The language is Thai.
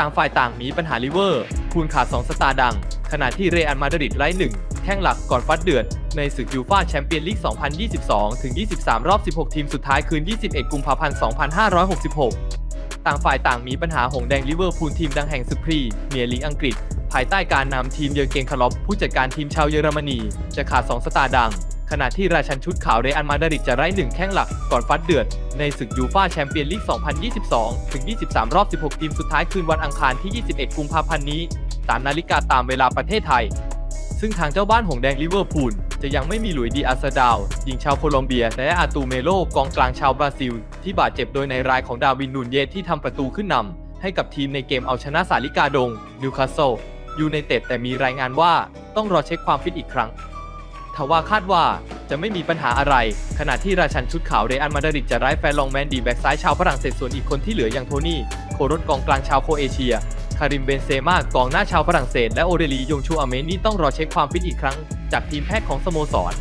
ต่างฝ่ายต่างมีปัญหาลิเวอร์ คูณขาด 2 สตาร์ดัง ขณะที่เรอัลมาดริดไร้หนึ่งแข้งหลักก่อนฟัดเดือด ในศึกยูฟ่าแชมเปี้ยนลีก 2022 ถึง 23 รอบ 16 ทีมสุดท้ายคืน 21 กุมภาพันธ์ 2566 ต่างฝ่ายต่างมีปัญหาหงแดงลิเวอร์พูลทีมดังแห่งศึกพรีเมียร์ลีกอังกฤษ ภายใต้การนำทีมเยอร์เกนคลอปผู้จัดการทีมชาวเยอรมนี จะขาด 2 สตาร์ดัง ขณะที่ราชันชุดขาวเรอัลมาดริดจะไร้หนึ่งแข้งหลักก่อนฟัดเดือด ในศึกยูฟ่าแชมเปี้ยนลีก 2022 ถึง 23 รอบ 16 ทีมสุดท้ายคืนวันอังคารที่ 21 กุมภาพันธ์นี้ ตามนาฬิกาตามเวลาประเทศไทย ซึ่งทางเจ้าบ้านหงแดงลิเวอร์พูลจะยังไม่มีหลุยดีอาซาดาวหญิงชาวโคลอมเบีย และอาตูเมโลกองกลางชาวบราซิล ที่บาดเจ็บโดยในรายของดาวินนูนเยสที่ทำประตูขึ้นนำให้กับทีมในเกมเอาชนะสาลิกาดงนิวคาสเซิลยูไนเต็ดแต่มีรายงานว่าต้องรอเช็คความฟิตอีกครั้ง ทว่าคาดว่าจะไม่มีปัญหาอะไร ขณะที่ราชันชุดขาวเรอันมาดริดจะไร้แฟนลองแมนดีแบ็กซ้ายชาวฝรั่งเศสส่วนอีกคนที่เหลืออย่างโทนี่ โครถกองกลางชาวโครเอเชีย คาริมเบนเซมากองหน้าชาวฝรั่งเศส และโอเดลียงชูอเมนี่ต้องรอเช็คความฟิตอีกครั้ง จากทีมแพทย์ของสโมสร